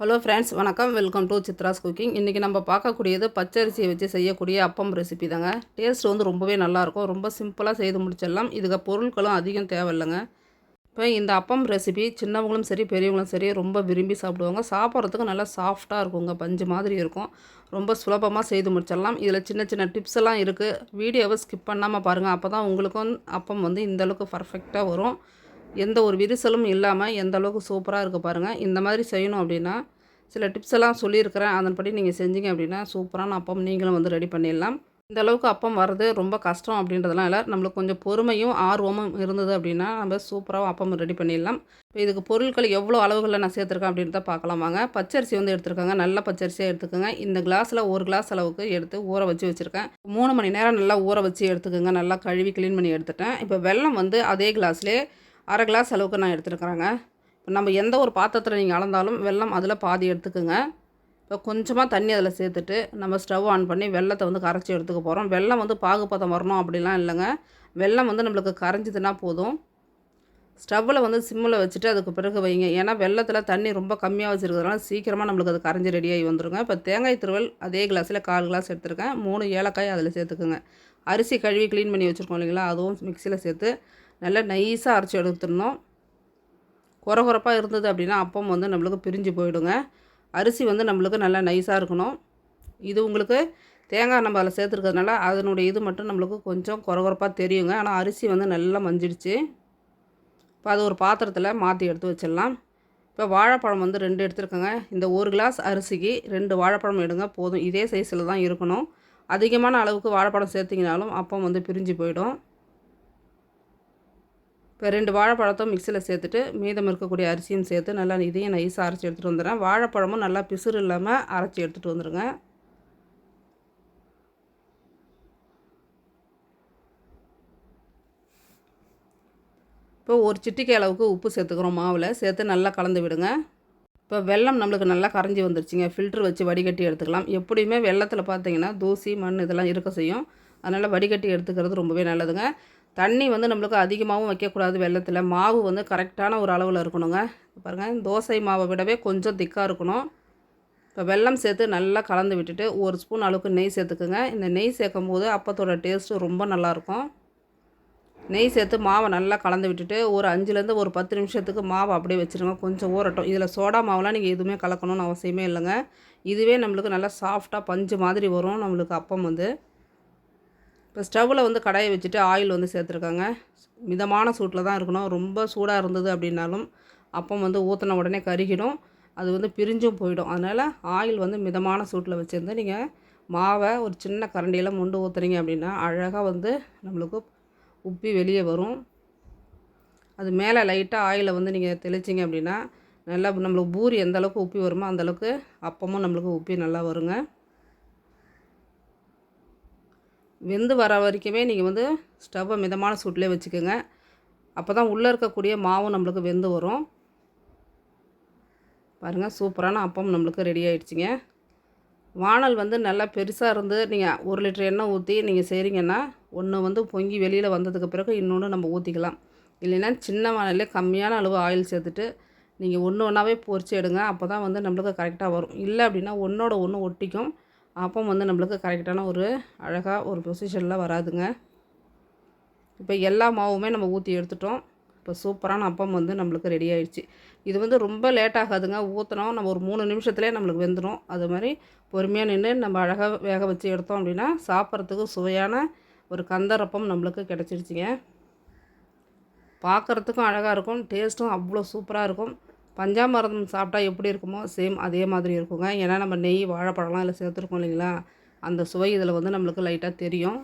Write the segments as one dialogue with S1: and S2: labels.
S1: Hello friends வணக்கம். Welcome to Chitra's cooking இன்றைக்கி நம்ம பார்க்கக்கூடியது பச்சரிசியை வச்சு செய்யக்கூடிய அப்பம் ரெசிபி தாங்க. டேஸ்ட் வந்து ரொம்பவே நல்லாயிருக்கும். ரொம்ப சிம்பிளாக செய்து முடிச்சிடலாம். இதுக்கு பொருட்களும் அதிகம் தேவையில்லைங்க. இப்போ இந்த அப்பம் ரெசிபி சின்னவங்களும் சரி பெரியவங்களும் சரி ரொம்ப விரும்பி சாப்பிடுவாங்க. சாப்பிட்றதுக்கு நல்லா சாஃப்டாக இருக்குங்க. பஞ்சு மாதிரி இருக்கும். ரொம்ப சுலபமாக செய்து முடிச்சிடலாம். இதில் சின்ன சின்ன டிப்ஸ் எல்லாம் இருக்குது வீடியோவை ஸ்கிப் பண்ணாமல் பாருங்கள் அப்போ தான் உங்களுக்கும் அப்பம் வந்து இந்தளவுக்கு பர்ஃபெக்டாக வரும். எந்த ஒரு விரிசலும் இல்லாமல் எந்த அளவுக்கு சூப்பராக இருக்குது பாருங்கள் இந்த மாதிரி செய்யணும் அப்படின்னா சில டிப்ஸ் எல்லாம் சொல்லியிருக்கிறேன். அதன்படி நீங்கள் செஞ்சீங்க அப்படின்னா சூப்பரான அப்பம் நீங்களும் வந்து ரெடி பண்ணிடலாம். இந்த அளவுக்கு அப்பம் வர்றது ரொம்ப கஷ்டம் அப்படின்றதுலாம் இல்லை. நம்மளுக்கு கொஞ்சம் பொறுமையும் ஆர்வமும் இருந்தது அப்படின்னா நம்ம சூப்பராக அப்பம் ரெடி பண்ணிடலாம். இப்போ இதுக்கு பொருட்கள் எவ்வளோ அளவுகளில் நான் சேர்த்துருக்கேன் அப்படின்றத பார்க்கலாம் வாங்க. பச்சரிசி வந்து எடுத்துருக்காங்க. நல்ல பச்சரிசியாக எடுத்துக்கோங்க. இந்த கிளாஸில் ஒரு கிளாஸ் அளவுக்கு எடுத்து ஊற வச்சு வச்சுருக்கேன். மூணு மணி நேரம் நல்லா ஊற வச்சு எடுத்துக்கோங்க. நல்லா கழுவி க்ளீன் பண்ணி எடுத்துட்டேன். இப்போ வெள்ளம் வந்து அதே கிளாஸ்லேயே அரை கிளாஸ் அளவுக்கு நான் எடுத்துருக்குறேங்க. இப்போ நம்ம எந்த ஒரு பாத்திரத்தில் நீங்கள் அளந்தாலும் வெள்ளம் அதில் பாதி எடுத்துக்கோங்க. இப்போ கொஞ்சமாக தண்ணி அதில் சேர்த்துட்டு நம்ம ஸ்டவ் ஆன் பண்ணி வெள்ளத்தை வந்து கரைச்சி எடுத்துக்க போகிறோம் வெள்ளம் வந்து பாகுபதம் வரணும் அப்படிலாம் இல்லைங்க. வெள்ளம் வந்து நம்மளுக்கு கரைஞ்சிதுன்னா போதும். ஸ்டவ்வில் வந்து சிம்மில் வச்சுட்டு அதுக்கு பிறகு வைங்க. ஏன்னா வெள்ளத்தில் தண்ணி ரொம்ப கம்மியாக வச்சுருக்கிறதுனால சீக்கிரமாக நம்மளுக்கு அது கரைஞ்சி ரெடியாகி வந்துருங்க. இப்போ தேங்காய் திருவல் அதே கிளாஸில் கால் கிளாஸ் எடுத்துருக்கேன். மூணு ஏலக்காய் அதில் சேர்த்துக்குங்க. அரிசி கழுவி க்ளீன் பண்ணி வச்சுருக்கோம் இல்லைங்களா? அதுவும் மிக்சியில் சேர்த்து நல்லா நைஸாக அரைச்சி எடுத்துடணும். குறகுறப்பாக இருந்தது அப்படின்னா அப்பம் வந்து நம்மளுக்கு பிரிஞ்சு போயிடுங்க. அரிசி வந்து நம்மளுக்கு நல்லா நைஸாக இருக்கணும். இது உங்களுக்கு தேங்காய் நம்ம அதில் சேர்த்துருக்கிறதுனால அதனுடைய இது மட்டும் நம்மளுக்கு கொஞ்சம் குறகுறப்பாக தெரியுங்க. ஆனால் அரிசி வந்து நல்லா மஞ்சிடுச்சு. இப்போ அது ஒரு பாத்திரத்தில் மாற்றி எடுத்து வச்சிடலாம். இப்போ வாழைப்பழம் வந்து ரெண்டு எடுத்துருக்கோங்க. இந்த ஒரு கிளாஸ் அரிசிக்கு ரெண்டு வாழைப்பழம் எடுங்க போதும். இதே சைஸில் தான் இருக்கணும். அதிகமான அளவுக்கு வாழைப்பழம் சேர்த்திங்கனாலும் அப்பம் வந்து பிரிஞ்சு போயிடும். இப்போ ரெண்டு வாழைப்பழத்தும் மிக்சியில் சேர்த்துட்டு மீதம் இருக்கக்கூடிய அரிசியும் சேர்த்து நல்லா இதையும் நைஸாக அரைச்சி எடுத்துகிட்டு வந்துடுறேன். வாழைப்பழமும் நல்லா பிசுறு இல்லாமல் அரைச்சி எடுத்துகிட்டு வந்துடுங்க இப்போ ஒரு சிட்டிக்கை அளவுக்கு உப்பு சேர்த்துக்கிறோம் மாவில். சேர்த்து நல்லா கலந்து விடுங்க. இப்போ வெள்ளம் நம்மளுக்கு நல்லா கரைஞ்சி வந்துருச்சுங்க. ஃபில்ட்ரு வச்சு வடிகட்டி எடுத்துக்கலாம். எப்படியுமே வெள்ளத்தில் பார்த்தீங்கன்னா தூசி மண் இதெல்லாம் இருக்க செய்யும். அதனால் வடிகட்டி எடுத்துக்கிறது ரொம்பவே நல்லதுங்க. தண்ணி வந்து நம்மளுக்கு அதிகமாகவும் வைக்கக்கூடாது வெள்ளத்தில். மாவு வந்து கரெக்டான ஒரு அளவில் இருக்கணுங்க. பாருங்கள் தோசை மாவை விடவே கொஞ்சம் திக்காக இருக்கணும். இப்போ வெல்லம் சேர்த்து நல்லா கலந்து விட்டுட்டு ஒரு ஸ்பூன் அளவுக்கு நெய் சேர்த்துக்குங்க. இந்த நெய் சேர்க்கும் போது அப்பத்தோட டேஸ்ட்டு ரொம்ப நல்லாயிருக்கும். நெய் சேர்த்து மாவை நல்லா கலந்து விட்டுட்டு ஒரு அஞ்சுலேருந்து ஒரு பத்து நிமிஷத்துக்கு மாவை அப்படியே வச்சுருங்க. கொஞ்சம் ஊறட்டும். இதில் சோடா மாவுலாம் நீங்கள் எதுவுமே கலக்கணும்னு அவசியமே இல்லைங்க. இதுவே நம்மளுக்கு நல்லா சாஃப்டாக பஞ்சு மாதிரி வரும் நம்மளுக்கு அப்பம் வந்து. இப்போ ஸ்டவ்வில் வந்து கடாயை வச்சுட்டு ஆயில் வந்து சேர்த்துருக்காங்க. மிதமான சூட்டில் தான் இருக்கணும். ரொம்ப சூடாக இருந்தது அப்படின்னாலும் அப்பம் வந்து ஊற்றின உடனே கருகிடும். அது வந்து பிரிஞ்சும் போயிடும். அதனால் ஆயில் வந்து மிதமான சூட்டில் வச்சுருந்து நீங்கள் மாவை ஒரு சின்ன கரண்டியில் முண்டு ஊற்றுறீங்க அப்படின்னா அழகாக வந்து நம்மளுக்கு உப்பி வெளியே வரும். அது மேலே லைட்டாக ஆயிலை வந்து நீங்கள் தெளிச்சிங்க அப்படின்னா நல்லா நம்மளுக்கு பூரி எந்த அளவுக்கு உப்பி வருமோ அந்தளவுக்கு அப்பமும் நம்மளுக்கு உப்பி நல்லா வருங்க. வெந்து வர வரைக்குமே நீங்கள் வந்து ஸ்டவ்வை மிதமான சூட்டிலே வச்சுக்கோங்க. அப்போ தான் உள்ளே இருக்கக்கூடிய மாவும் நம்மளுக்கு வெந்து வரும். பாருங்கள் சூப்பரான அப்பம் நம்மளுக்கு ரெடி ஆகிடுச்சிங்க வானல் வந்து நல்லா பெருசாக இருந்து நீங்கள் ஒரு லிட்டர் எண்ணெய் ஊற்றி நீங்கள் செய்கிறீங்கன்னா ஒன்று வந்து பொங்கி வெளியில் வந்ததுக்கு பிறகு இன்னொன்று நம்ம ஊற்றிக்கலாம் இல்லைன்னா சின்ன வானலே கம்மியான அளவு ஆயில் சேர்த்துட்டு நீங்கள் ஒன்று ஒன்றாவே பொறிச்சு எடுங்க. அப்போ தான் வந்து நம்மளுக்கு கரெக்டாக வரும். இல்லை அப்படின்னா ஒன்றோட ஒன்று ஒட்டிக்கும். அப்பம் வந்து நம்மளுக்கு கரெக்டான ஒரு அழகாக ஒரு பொசிஷனில் வராதுங்க. இப்போ எல்லா மாவுமே நம்ம ஊற்றி எடுத்துட்டோம். இப்போ சூப்பரான அப்பம் வந்து நம்மளுக்கு ரெடி ஆகிடுச்சு இது வந்து ரொம்ப லேட் ஆகாதுங்க. ஊற்றினோம் நம்ம ஒரு மூணு நிமிஷத்துலேயே நம்மளுக்கு வெந்துடும் அது மாதிரி பொறுமையாக நின்று நம்ம அழகாக வேக வச்சு எடுத்தோம் அப்படின்னா சாப்பிட்றதுக்கு சுவையான ஒரு கந்தரப்பம் நம்மளுக்கு கிடச்சிருச்சிங்க. பார்க்குறதுக்கும் அழகாக இருக்கும். டேஸ்ட்டும் அவ்வளோ சூப்பராக இருக்கும். பஞ்சாமிரதம் சாப்பிட்டா எப்படி இருக்குமோ சேம் அதே மாதிரி இருக்குங்க. ஏன்னா நம்ம நெய் வாழைப்பழம்லாம் இதில் சேர்த்துருக்கோம் இல்லைங்களா? அந்த சுவை இதில் வந்து நம்மளுக்கு லைட்டாக தெரியும்.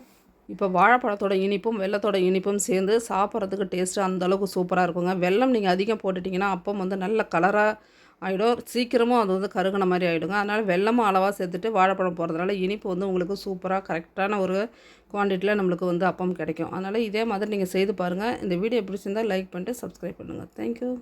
S1: இப்போ வாழைப்பழத்தோட இனிப்பும் வெள்ளத்தோட இனிப்பும் சேர்ந்து சாப்பிட்றதுக்கு டேஸ்ட்டு அந்தளவுக்கு சூப்பராக இருக்குங்க. வெள்ளம் நீங்கள் அதிகம் போட்டுட்டிங்கன்னா அப்பம் வந்து நல்ல கலராக ஆகிடும் சீக்கிரமும் அது வந்து கருகின மாதிரி ஆகிடுங்க அதனால் வெள்ளமும் அளவாக சேர்த்துட்டு வாழைப்பழம் போடுறதுனால இனிப்பு வந்து உங்களுக்கு சூப்பராக கரெக்டான ஒரு குவான்டிட்டியில் நம்மளுக்கு வந்து அப்பம் கிடைக்கும். அதனால் இதே மாதிரி நீங்கள் செய்து பாருங்கள் இந்த வீடியோ பிடிச்சிருந்தால் லைக் பண்ணிட்டு சப்ஸ்கிரைப் பண்ணுங்கள் தேங்க்யூ